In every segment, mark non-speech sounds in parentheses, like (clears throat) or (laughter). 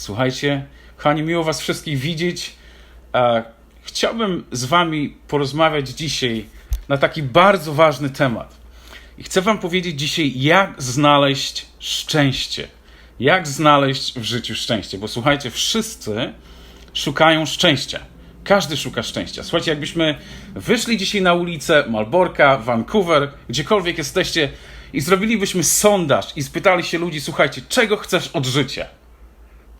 Słuchajcie, kochani, miło Was wszystkich widzieć. E, Chciałbym z Wami porozmawiać dzisiaj na taki bardzo ważny temat. I chcę Wam powiedzieć dzisiaj, jak znaleźć szczęście. Jak znaleźć w życiu szczęście. Bo słuchajcie, wszyscy szukają szczęścia. Każdy szuka szczęścia. Słuchajcie, jakbyśmy wyszli dzisiaj na ulicę Malborka, Vancouver, gdziekolwiek jesteście i zrobilibyśmy sondaż i spytali się ludzi, słuchajcie, czego chcesz od życia?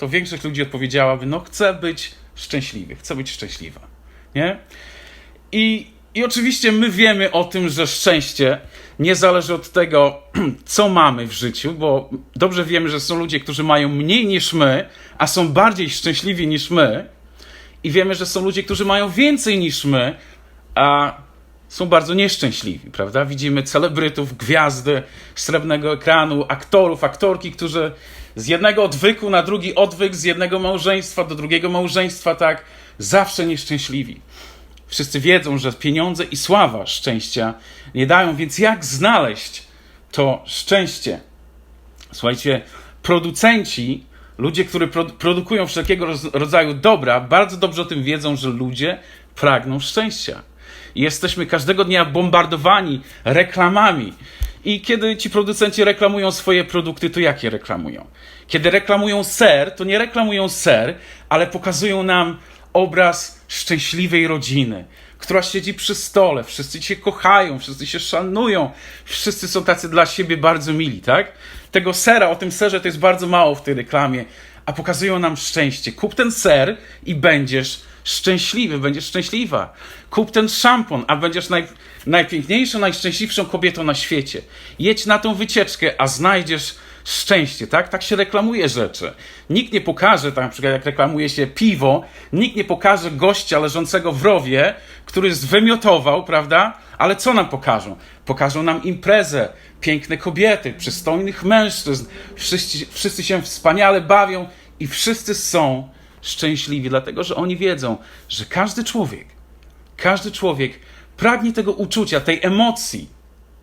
To większość ludzi odpowiedziałaby, no chcę być szczęśliwy, chcę być szczęśliwa. Nie? I, I oczywiście my wiemy o tym, że szczęście nie zależy od tego, (clears throat) co mamy w życiu, bo dobrze wiemy, że są ludzie, którzy mają mniej niż my, a są bardziej szczęśliwi niż my. I wiemy, że są ludzie, którzy mają więcej niż my, a są bardzo nieszczęśliwi, prawda? Widzimy celebrytów, gwiazdy srebrnego ekranu, aktorów, aktorki, którzy z jednego odwyku na drugi odwyk, z jednego małżeństwa do drugiego małżeństwa, tak, zawsze nieszczęśliwi. Wszyscy wiedzą, że pieniądze i sława szczęścia nie dają, więc jak znaleźć to szczęście? Słuchajcie, producenci, ludzie, którzy produ- produkują wszelkiego rodzaju dobra, bardzo dobrze o tym wiedzą, że ludzie pragną szczęścia. Jesteśmy każdego dnia bombardowani reklamami. I kiedy ci producenci reklamują swoje produkty, to jakie reklamują? Kiedy reklamują ser, to nie reklamują ser, ale pokazują nam obraz szczęśliwej rodziny, która siedzi przy stole, wszyscy się kochają, wszyscy się szanują, wszyscy są tacy dla siebie bardzo mili, tak? Tego sera, o tym serze to jest bardzo mało w tej reklamie, a pokazują nam szczęście. Kup ten ser i będziesz szczęśliwy, będziesz szczęśliwa. Kup ten szampon, a będziesz naj, najpiękniejszą, najszczęśliwszą kobietą na świecie. Jedź na tą wycieczkę, a znajdziesz szczęście, tak? Tak się reklamuje rzeczy. Nikt nie pokaże, tak na przykład jak reklamuje się piwo, nikt nie pokaże gościa leżącego w rowie, który zwymiotował, prawda? Ale co nam pokażą? Pokażą nam imprezę, piękne kobiety, przystojnych mężczyzn, wszyscy, wszyscy się wspaniale bawią i wszyscy są szczęśliwi, dlatego że oni wiedzą, że każdy człowiek, każdy człowiek pragnie tego uczucia, tej emocji,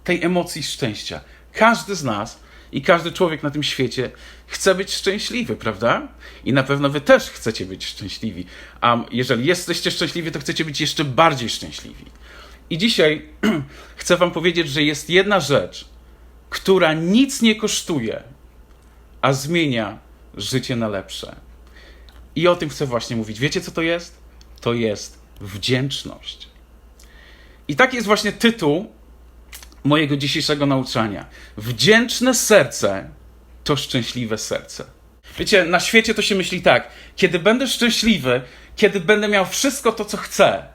tej emocji szczęścia. Każdy z nas i każdy człowiek na tym świecie chce być szczęśliwy, prawda? I na pewno wy też chcecie być szczęśliwi. A jeżeli jesteście szczęśliwi, to chcecie być jeszcze bardziej szczęśliwi. I dzisiaj (clears throat) chcę wam powiedzieć, że jest jedna rzecz, która nic nie kosztuje, a zmienia życie na lepsze. I o tym chcę właśnie mówić. Wiecie, co to jest? To jest wdzięczność. I taki jest właśnie tytuł mojego dzisiejszego nauczania. Wdzięczne serce to szczęśliwe serce. Wiecie, na świecie to się myśli tak: kiedy będę szczęśliwy, kiedy będę miał wszystko to, co chcę,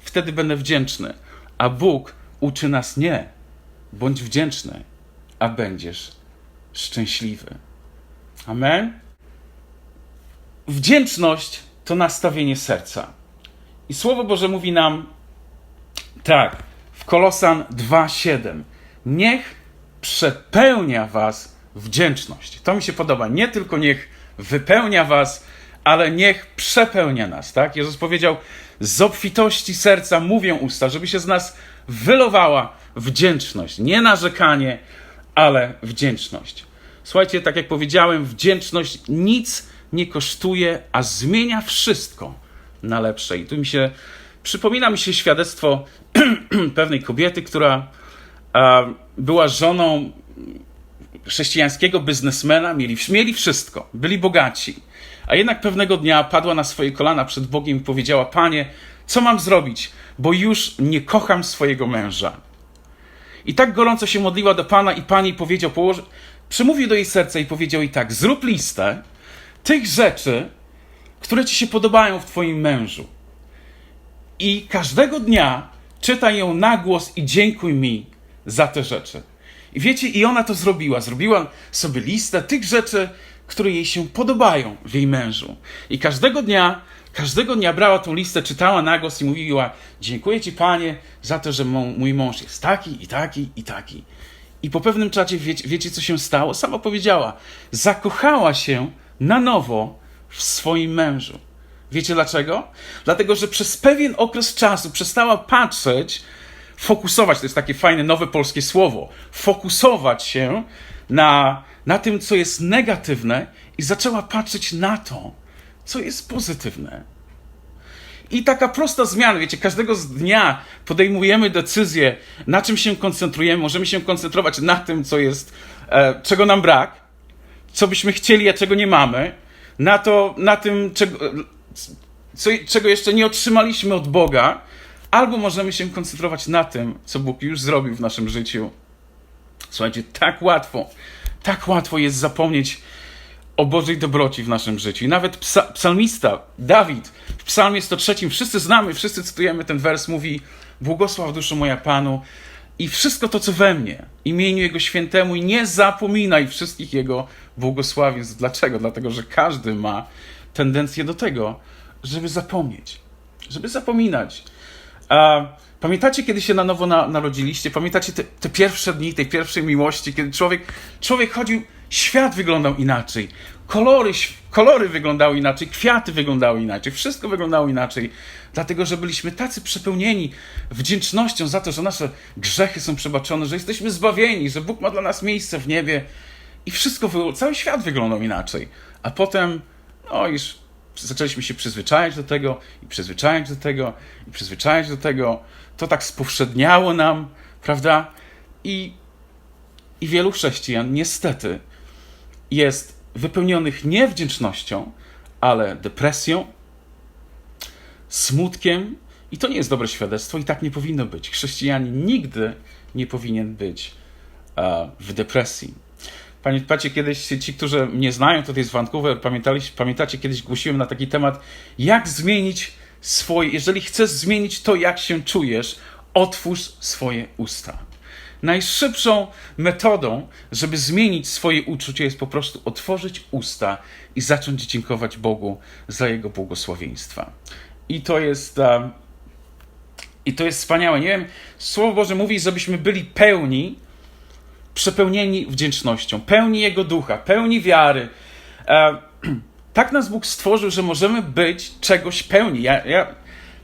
wtedy będę wdzięczny. A Bóg uczy nas nie. Bądź wdzięczny, a będziesz szczęśliwy. Amen. Wdzięczność to nastawienie serca. I Słowo Boże mówi nam tak, w Kolosan 2:7. Niech przepełnia was wdzięczność. To mi się podoba. Nie tylko niech wypełnia was, ale niech przepełnia nas, tak? Jezus powiedział: Z obfitości serca mówią usta, żeby się z nas wylowała wdzięczność. Nie narzekanie, ale wdzięczność. Słuchajcie, tak jak powiedziałem, wdzięczność nic nie kosztuje, a zmienia wszystko na lepsze. I tu mi się przypomina mi się świadectwo (clears throat) pewnej kobiety, która była żoną chrześcijańskiego biznesmena, mieli, mieli wszystko, byli bogaci. A jednak pewnego dnia padła na swoje kolana przed Bogiem i powiedziała: Panie, co mam zrobić, bo już nie kocham swojego męża. I tak gorąco się modliła do Pana, i Pan jej powiedział, położy, przymówił do jej serca i powiedział jej tak: Zrób listę tych rzeczy, które ci się podobają w Twoim mężu. I każdego dnia czytaj ją na głos i dziękuj mi za te rzeczy. I wiecie, i ona to zrobiła. Zrobiła sobie listę tych rzeczy, które jej się podobają w jej mężu. I każdego dnia, każdego dnia brała tą listę, czytała na głos i mówiła: Dziękuję Ci, Panie, za to, że mój mąż jest taki i taki i taki. I po pewnym czasie, wiecie, wiecie co się stało? Sama powiedziała: Zakochała się na nowo w swoim mężu. Wiecie dlaczego? Dlatego, że przez pewien okres czasu przestała patrzeć, fokusować, to jest takie fajne nowe polskie słowo, fokusować się na, na tym, co jest negatywne i zaczęła patrzeć na to, co jest pozytywne. I taka prosta zmiana, wiecie, każdego dnia podejmujemy decyzję, na czym się koncentrujemy. Możemy się koncentrować na tym, co jest, e, czego nam brak, co byśmy chcieli, a czego nie mamy, na to, na tym, czego, co, czego jeszcze nie otrzymaliśmy od Boga, albo możemy się koncentrować na tym, co Bóg już zrobił w naszym życiu. Słuchajcie, tak łatwo, tak łatwo jest zapomnieć o Bożej dobroci w naszym życiu. I nawet psa, psalmista, Dawid, w psalmie 103, wszyscy znamy, wszyscy cytujemy ten wers, mówi Błogosław duszu moja Panu i wszystko to, co we mnie, imieniu Jego świętemu i nie zapominaj wszystkich Jego błogosławieństw. Dlaczego? Dlatego, że każdy ma tendencję do tego, żeby zapomnieć, żeby zapominać. A pamiętacie, kiedy się na nowo na, narodziliście? Pamiętacie te, te pierwsze dni, tej pierwszej miłości, kiedy człowiek, człowiek chodził, świat wyglądał inaczej, kolory, kolory wyglądały inaczej, kwiaty wyglądały inaczej, wszystko wyglądało inaczej, dlatego że byliśmy tacy przepełnieni wdzięcznością za to, że nasze grzechy są przebaczone, że jesteśmy zbawieni, że Bóg ma dla nas miejsce w niebie i wszystko, cały świat wyglądał inaczej. A potem, no już zaczęliśmy się przyzwyczajać do tego i przyzwyczajać do tego i przyzwyczajać do tego. To tak spowszedniało nam, prawda? I, i wielu chrześcijan niestety jest wypełnionych nie wdzięcznością, ale depresją, smutkiem i to nie jest dobre świadectwo i tak nie powinno być. Chrześcijanin nigdy nie powinien być uh, w depresji. Pamiętacie kiedyś, ci, którzy mnie znają tutaj z Vancouver, pamiętacie kiedyś głosiłem na taki temat, jak zmienić swoje, jeżeli chcesz zmienić to, jak się czujesz, otwórz swoje usta. Najszybszą metodą, żeby zmienić swoje uczucie, jest po prostu otworzyć usta i zacząć dziękować Bogu za Jego błogosławieństwa. I to jest. Um, I to jest wspaniałe. Nie wiem, Słowo Boże mówi, żebyśmy byli pełni przepełnieni wdzięcznością, pełni Jego ducha, pełni wiary. E, (clears throat) tak nas Bóg stworzył, że możemy być czegoś pełni. Ja, ja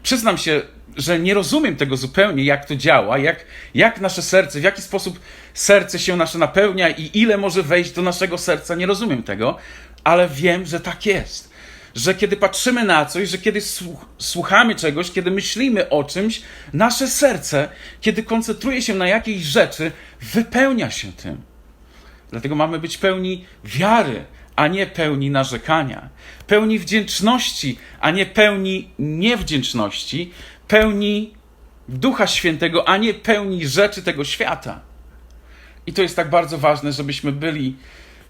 przyznam się, że nie rozumiem tego zupełnie, jak to działa, jak, jak nasze serce, w jaki sposób serce się nasze napełnia i ile może wejść do naszego serca. Nie rozumiem tego, ale wiem, że tak jest że kiedy patrzymy na coś, że kiedy słuchamy czegoś, kiedy myślimy o czymś, nasze serce, kiedy koncentruje się na jakiejś rzeczy, wypełnia się tym. Dlatego mamy być pełni wiary, a nie pełni narzekania, pełni wdzięczności, a nie pełni niewdzięczności, pełni Ducha Świętego, a nie pełni rzeczy tego świata. I to jest tak bardzo ważne, żebyśmy byli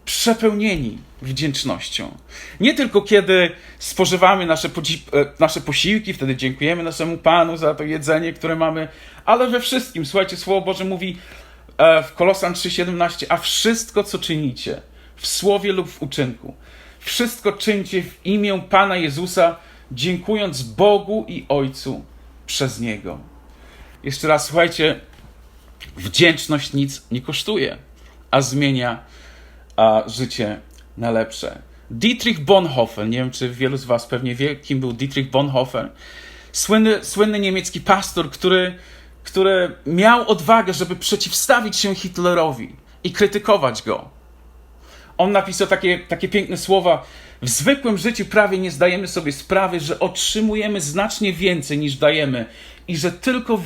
przepełnieni wdzięcznością. Nie tylko kiedy spożywamy nasze, e, nasze posiłki, wtedy dziękujemy naszemu Panu za to jedzenie, które mamy, ale we wszystkim. Słuchajcie, Słowo Boże mówi e, w Kolosan 3,17, a wszystko, co czynicie, w słowie lub w uczynku, wszystko czyńcie w imię Pana Jezusa, dziękując Bogu i Ojcu przez Niego. Jeszcze raz, słuchajcie, wdzięczność nic nie kosztuje, a zmienia a życie na lepsze. Dietrich Bonhoeffer, nie wiem czy wielu z Was pewnie wie, kim był Dietrich Bonhoeffer, słynny, słynny niemiecki pastor, który, który miał odwagę, żeby przeciwstawić się Hitlerowi i krytykować go. On napisał takie, takie piękne słowa. W zwykłym życiu prawie nie zdajemy sobie sprawy, że otrzymujemy znacznie więcej niż dajemy i że tylko,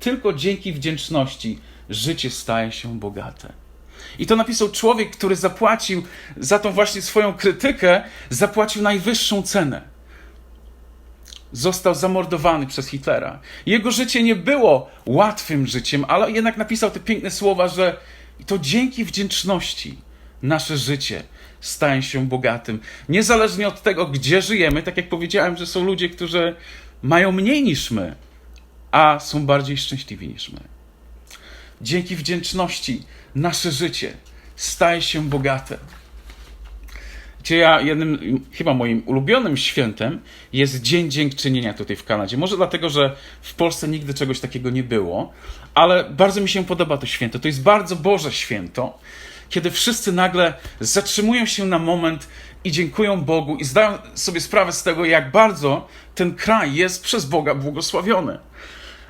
tylko dzięki wdzięczności życie staje się bogate. I to napisał człowiek, który zapłacił za tą właśnie swoją krytykę, zapłacił najwyższą cenę. Został zamordowany przez Hitlera. Jego życie nie było łatwym życiem, ale jednak napisał te piękne słowa, że to dzięki wdzięczności nasze życie staje się bogatym. Niezależnie od tego, gdzie żyjemy, tak jak powiedziałem, że są ludzie, którzy mają mniej niż my, a są bardziej szczęśliwi niż my. Dzięki wdzięczności nasze życie staje się bogate. Gdzie ja jednym, chyba moim ulubionym świętem jest Dzień Dziękczynienia tutaj w Kanadzie. Może dlatego, że w Polsce nigdy czegoś takiego nie było, ale bardzo mi się podoba to święto. To jest bardzo Boże święto, kiedy wszyscy nagle zatrzymują się na moment i dziękują Bogu i zdają sobie sprawę z tego, jak bardzo ten kraj jest przez Boga błogosławiony.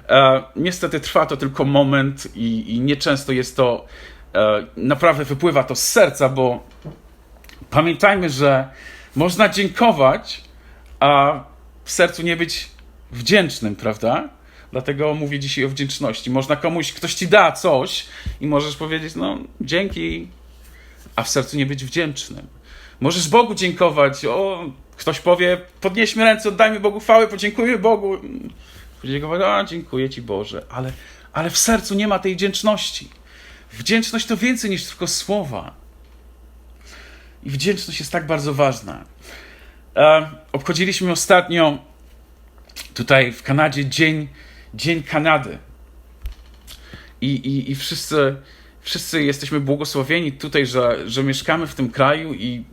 E, niestety trwa to tylko moment i, i nieczęsto jest to, e, naprawdę wypływa to z serca, bo Pamiętajmy, że można dziękować, a w sercu nie być wdzięcznym, prawda? Dlatego mówię dzisiaj o wdzięczności. Można komuś, ktoś ci da coś i możesz powiedzieć, no dzięki, a w sercu nie być wdzięcznym. Możesz Bogu dziękować. O, ktoś powie, podnieśmy ręce, oddajmy Bogu chwałę, podziękujmy Bogu. Podziękować, a dziękuję Ci Boże, ale, ale w sercu nie ma tej wdzięczności. Wdzięczność to więcej niż tylko słowa. I wdzięczność jest tak bardzo ważna. E, obchodziliśmy ostatnio tutaj w Kanadzie Dzień, dzień Kanady. I, i, i wszyscy, wszyscy jesteśmy błogosławieni tutaj, że, że mieszkamy w tym kraju i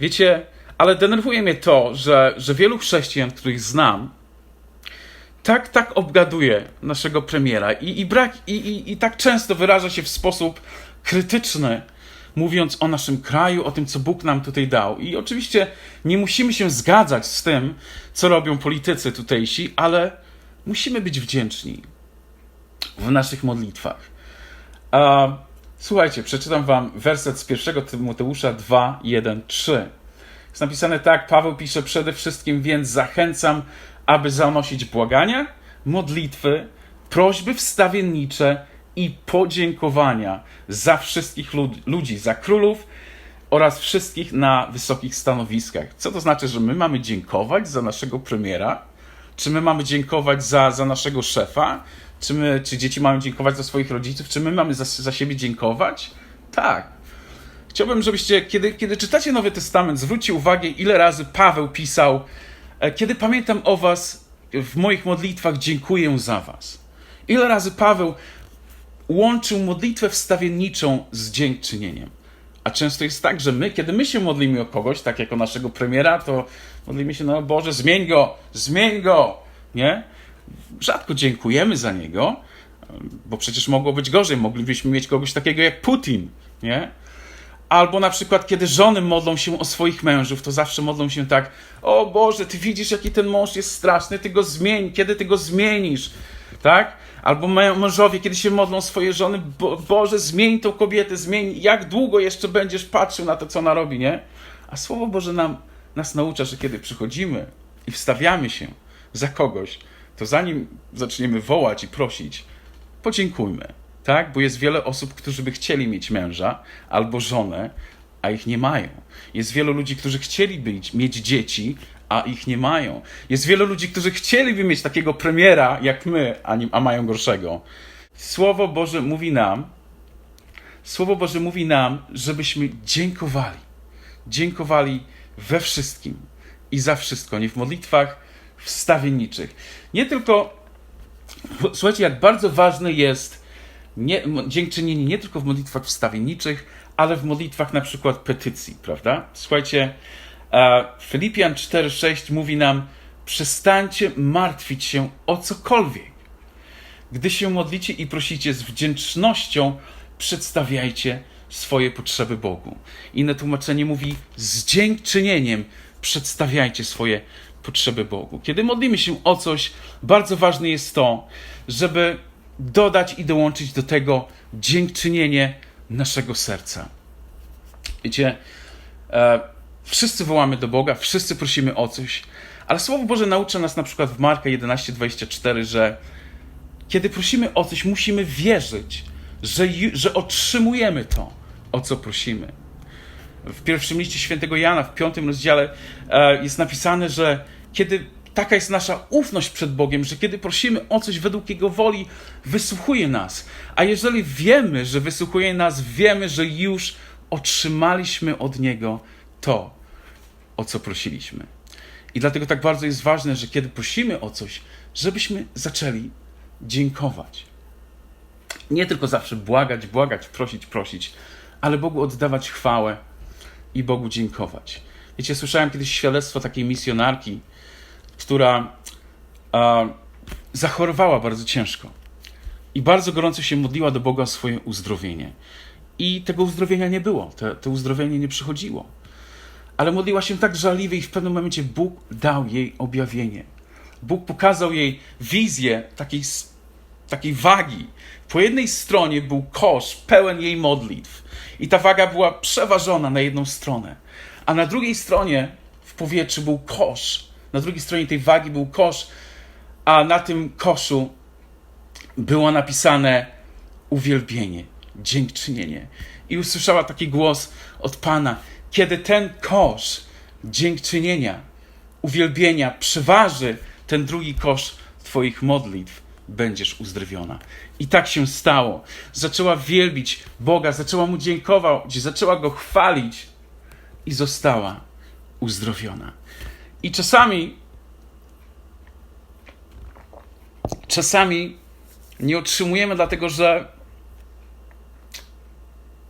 wiecie, ale denerwuje mnie to, że, że wielu chrześcijan, których znam, tak, tak obgaduje naszego premiera i, i, brak, i, i, i tak często wyraża się w sposób krytyczny, mówiąc o naszym kraju, o tym, co Bóg nam tutaj dał. I oczywiście nie musimy się zgadzać z tym, co robią politycy tutejsi, ale musimy być wdzięczni w naszych modlitwach. A, słuchajcie, przeczytam wam werset z 1 Tymoteusza 2, 1, 3. Jest napisane tak, Paweł pisze przede wszystkim, więc zachęcam, aby zanosić błagania, modlitwy, prośby wstawiennicze i podziękowania za wszystkich lud- ludzi, za królów oraz wszystkich na wysokich stanowiskach. Co to znaczy, że my mamy dziękować za naszego premiera? Czy my mamy dziękować za, za naszego szefa? Czy, my, czy dzieci mają dziękować za swoich rodziców? Czy my mamy za, za siebie dziękować? Tak. Chciałbym, żebyście, kiedy, kiedy czytacie Nowy Testament, zwróćcie uwagę, ile razy Paweł pisał, e, kiedy pamiętam o was w moich modlitwach, dziękuję za was. Ile razy Paweł łączył modlitwę wstawienniczą z dziękczynieniem. A często jest tak, że my, kiedy my się modlimy o kogoś, tak jak o naszego premiera, to modlimy się, no Boże, zmień go, zmień go, nie? Rzadko dziękujemy za niego, bo przecież mogło być gorzej. Moglibyśmy mieć kogoś takiego jak Putin, nie? Albo na przykład, kiedy żony modlą się o swoich mężów, to zawsze modlą się tak: O Boże, ty widzisz, jaki ten mąż jest straszny, ty go zmień, kiedy ty go zmienisz, tak? Albo mę- mężowie, kiedy się modlą swoje żony: Bo, Boże, zmień tą kobietę, zmień, jak długo jeszcze będziesz patrzył na to, co ona robi, nie? A Słowo Boże nam, nas naucza, że kiedy przychodzimy i wstawiamy się za kogoś, to zanim zaczniemy wołać i prosić, podziękujmy, tak? Bo jest wiele osób, którzy by chcieli mieć męża albo żonę, a ich nie mają. Jest wielu ludzi, którzy chcieliby mieć dzieci, a ich nie mają. Jest wielu ludzi, którzy chcieliby mieć takiego premiera jak my, a, nie, a mają gorszego. Słowo Boże mówi nam, Słowo Boże mówi nam, żebyśmy dziękowali. Dziękowali we wszystkim i za wszystko, nie w modlitwach wstawienniczych. Nie tylko Słuchajcie, jak bardzo ważne jest nie, dziękczynienie nie tylko w modlitwach wstawienniczych, ale w modlitwach na przykład petycji, prawda? Słuchajcie, Filipian 4,6 mówi nam: przestańcie martwić się o cokolwiek. Gdy się modlicie i prosicie z wdzięcznością, przedstawiajcie swoje potrzeby Bogu. Inne tłumaczenie mówi: z dziękczynieniem przedstawiajcie swoje potrzeby Bogu. Kiedy modlimy się o coś, bardzo ważne jest to, żeby dodać i dołączyć do tego dziękczynienie naszego serca. Wiecie, e, wszyscy wołamy do Boga, wszyscy prosimy o coś, ale Słowo Boże naucza nas na przykład w Marka 11:24, że kiedy prosimy o coś, musimy wierzyć, że, że otrzymujemy to, o co prosimy. W pierwszym liście świętego Jana, w piątym rozdziale, e, jest napisane, że kiedy taka jest nasza ufność przed Bogiem, że kiedy prosimy o coś według Jego woli, wysłuchuje nas. A jeżeli wiemy, że wysłuchuje nas, wiemy, że już otrzymaliśmy od Niego to, o co prosiliśmy. I dlatego tak bardzo jest ważne, że kiedy prosimy o coś, żebyśmy zaczęli dziękować. Nie tylko zawsze błagać, błagać, prosić, prosić, ale Bogu oddawać chwałę i Bogu dziękować. Wiecie, słyszałem kiedyś świadectwo takiej misjonarki, która a, zachorowała bardzo ciężko i bardzo gorąco się modliła do Boga o swoje uzdrowienie. I tego uzdrowienia nie było, to, to uzdrowienie nie przychodziło. Ale modliła się tak żarliwie i w pewnym momencie Bóg dał jej objawienie. Bóg pokazał jej wizję takiej takiej wagi. Po jednej stronie był kosz pełen jej modlitw i ta waga była przeważona na jedną stronę, a na drugiej stronie w powietrzu był kosz. Na drugiej stronie tej wagi był kosz, a na tym koszu było napisane uwielbienie, dziękczynienie. I usłyszała taki głos od Pana, kiedy ten kosz dziękczynienia, uwielbienia przeważy ten drugi kosz Twoich modlitw, będziesz uzdrowiona. I tak się stało. Zaczęła wielbić Boga, zaczęła Mu dziękować, zaczęła Go chwalić i została uzdrowiona. I czasami, czasami nie otrzymujemy, dlatego że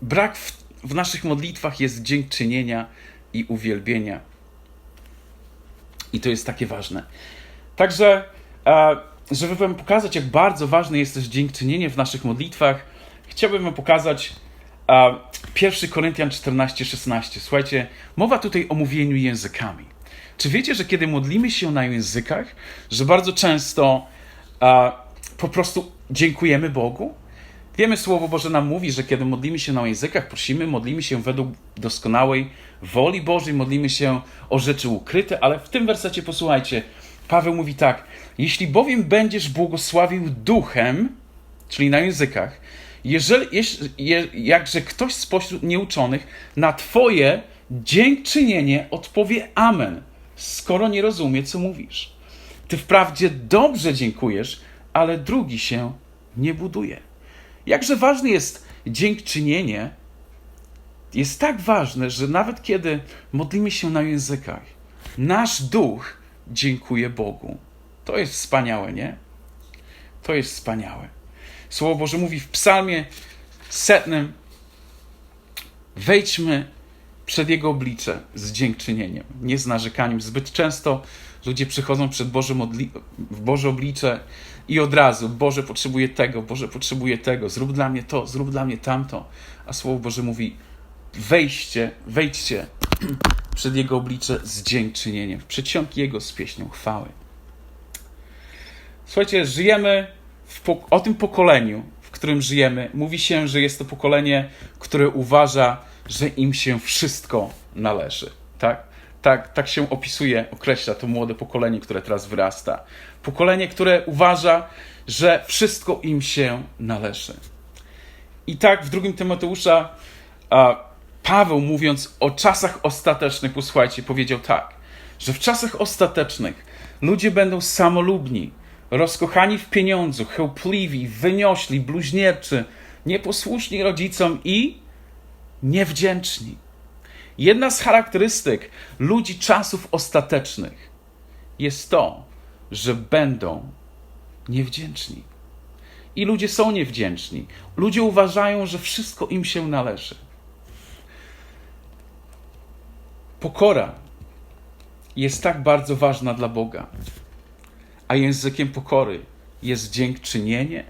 brak w, w naszych modlitwach jest dziękczynienia i uwielbienia. I to jest takie ważne. Także, e, żeby Wam pokazać, jak bardzo ważne jest też dziękczynienie w naszych modlitwach, chciałbym Wam pokazać e, 1 Koryntian 14-16. Słuchajcie, mowa tutaj o mówieniu językami. Czy wiecie, że kiedy modlimy się na językach, że bardzo często po prostu dziękujemy Bogu? Wiemy, Słowo Boże nam mówi, że kiedy modlimy się na językach, prosimy, modlimy się według doskonałej woli Bożej, modlimy się o rzeczy ukryte, ale w tym wersecie posłuchajcie, Paweł mówi tak: Jeśli bowiem będziesz błogosławił duchem, czyli na językach, jeżeli, jeż- je, jakże ktoś spośród nieuczonych na Twoje dziękczynienie odpowie Amen, skoro nie rozumie, co mówisz. Ty wprawdzie dobrze dziękujesz, ale drugi się nie buduje. Jakże ważne jest dziękczynienie, jest tak ważne, że nawet kiedy modlimy się na językach, nasz duch dziękuję Bogu. To jest wspaniałe, nie? To jest wspaniałe. Słowo Boże mówi w Psalmie setnym: Wejdźmy przed Jego oblicze z dziękczynieniem, nie z narzekaniem. Zbyt często ludzie przychodzą przed Boże, w Boże oblicze i od razu Boże potrzebuje tego, Boże potrzebuje tego, zrób dla mnie to, zrób dla mnie tamto. A Słowo Boże mówi: Wejdźcie, wejdźcie (clears throat) przed Jego oblicze z dziękczynieniem, przedsionki Jego z pieśnią chwały. Słuchajcie, żyjemy o tym pokoleniu, w którym żyjemy. Mówi się, że jest to pokolenie, które uważa, że im się wszystko należy. Tak? Tak, tak się opisuje, określa to młode pokolenie, które teraz wyrasta. Pokolenie, które uważa, że wszystko im się należy. I tak w drugim Tymoteusza a, Paweł mówiąc o czasach ostatecznych, posłuchajcie, powiedział tak, że w czasach ostatecznych ludzie będą samolubni, rozkochani w pieniądzu, chełpliwi, wyniośli, bluźnierczy, nieposłuszni rodzicom i niewdzięczni. Jedna z charakterystyk ludzi czasów ostatecznych jest to, że będą niewdzięczni. I ludzie są niewdzięczni. Ludzie uważają, że wszystko im się należy. Pokora jest tak bardzo ważna dla Boga, a językiem pokory jest dziękczynienie,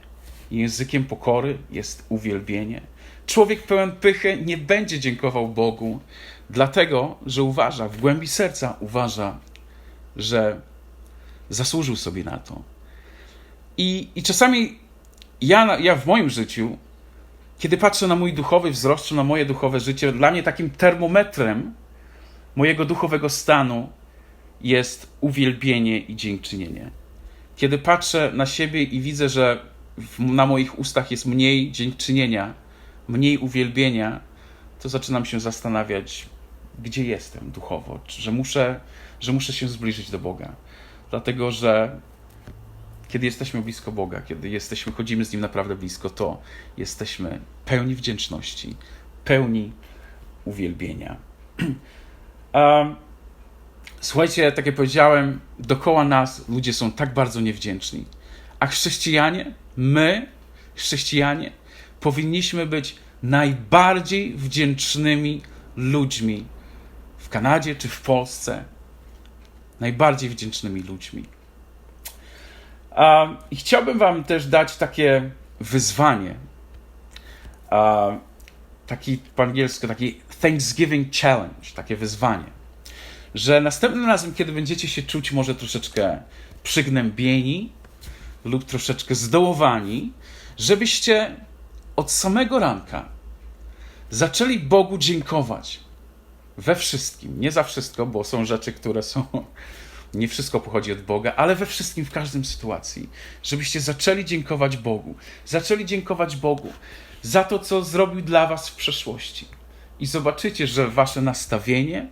językiem pokory jest uwielbienie. Człowiek pełen pychy nie będzie dziękował Bogu, dlatego że uważa, w głębi serca uważa, że zasłużył sobie na to. I, i czasami ja, ja w moim życiu, kiedy patrzę na mój duchowy wzrost, czy na moje duchowe życie, dla mnie takim termometrem mojego duchowego stanu jest uwielbienie i dziękczynienie. Kiedy patrzę na siebie i widzę, że na moich ustach jest mniej dziękczynienia, mniej uwielbienia, to zaczynam się zastanawiać, gdzie jestem duchowo, że muszę, że muszę się zbliżyć do Boga. Dlatego, że kiedy jesteśmy blisko Boga, kiedy jesteśmy, chodzimy z Nim naprawdę blisko, to jesteśmy pełni wdzięczności, pełni uwielbienia. (clears throat) Um, słuchajcie, tak jak powiedziałem, dokoła nas ludzie są tak bardzo niewdzięczni. A chrześcijanie, my, chrześcijanie, powinniśmy być najbardziej wdzięcznymi ludźmi w Kanadzie czy w Polsce. Najbardziej wdzięcznymi ludźmi. Um, I chciałbym Wam też dać takie wyzwanie. Um, taki po angielsku, taki Thanksgiving Challenge, takie wyzwanie, że następnym razem, kiedy będziecie się czuć może troszeczkę przygnębieni, lub troszeczkę zdołowani, żebyście od samego ranka zaczęli Bogu dziękować we wszystkim. Nie za wszystko, bo są rzeczy, które są. (laughs) Nie wszystko pochodzi od Boga, ale we wszystkim, w każdym sytuacji. Żebyście zaczęli dziękować Bogu. Zaczęli dziękować Bogu za to, co zrobił dla Was w przeszłości. I zobaczycie, że Wasze nastawienie,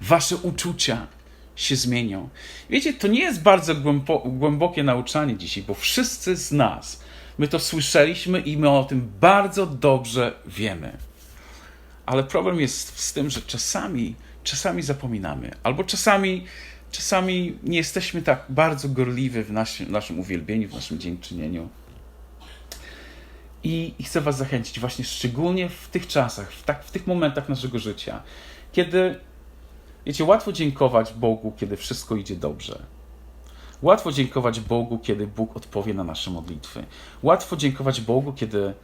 Wasze uczucia się zmienią. Wiecie, to nie jest bardzo głębo, głębokie nauczanie dzisiaj, bo wszyscy z nas, my to słyszeliśmy i my o tym bardzo dobrze wiemy. Ale problem jest z tym, że czasami, czasami zapominamy, albo czasami, czasami nie jesteśmy tak bardzo gorliwi w naszym uwielbieniu, w naszym dziękczynieniu. I, chcę Was zachęcić właśnie szczególnie w tych czasach, w, tak, w tych momentach naszego życia, kiedy, wiecie, łatwo dziękować Bogu, kiedy wszystko idzie dobrze. Łatwo dziękować Bogu, kiedy Bóg odpowie na nasze modlitwy. Łatwo dziękować Bogu, kiedy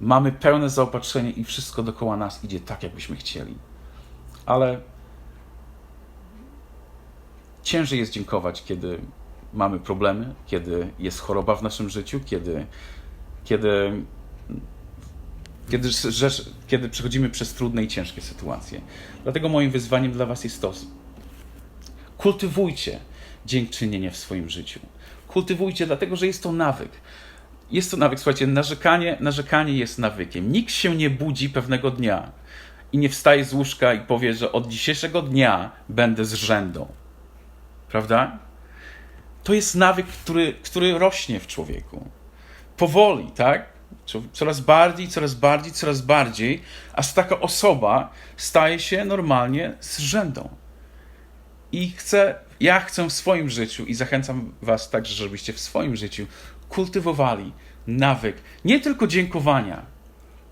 mamy pełne zaopatrzenie i wszystko dookoła nas idzie tak, jakbyśmy chcieli. Ale ciężej jest dziękować, kiedy mamy problemy, kiedy jest choroba w naszym życiu, kiedy, kiedy, kiedy, kiedy przechodzimy przez trudne i ciężkie sytuacje. Dlatego moim wyzwaniem dla Was jest to: kultywujcie dziękczynienie w swoim życiu. Kultywujcie, dlatego że jest to nawyk. Jest to nawyk, słuchajcie, narzekanie, narzekanie jest nawykiem. Nikt się nie budzi pewnego dnia i nie wstaje z łóżka i powie, że od dzisiejszego dnia będę z rzędą. Prawda? To jest nawyk, który, który rośnie w człowieku. Powoli, tak? Coraz bardziej, coraz bardziej, coraz bardziej, aż taka osoba staje się normalnie z rzędą. I chcę, ja chcę w swoim życiu i zachęcam Was także, żebyście w swoim życiu kultywowali nawyk nie tylko dziękowania,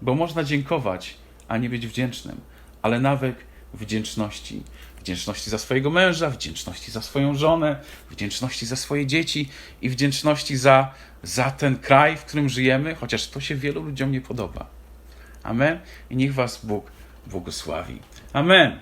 bo można dziękować, a nie być wdzięcznym, ale nawyk wdzięczności. Wdzięczności za swojego męża, wdzięczności za swoją żonę, wdzięczności za swoje dzieci i wdzięczności za, za ten kraj, w którym żyjemy, chociaż to się wielu ludziom nie podoba. Amen. I niech Was Bóg błogosławi. Amen.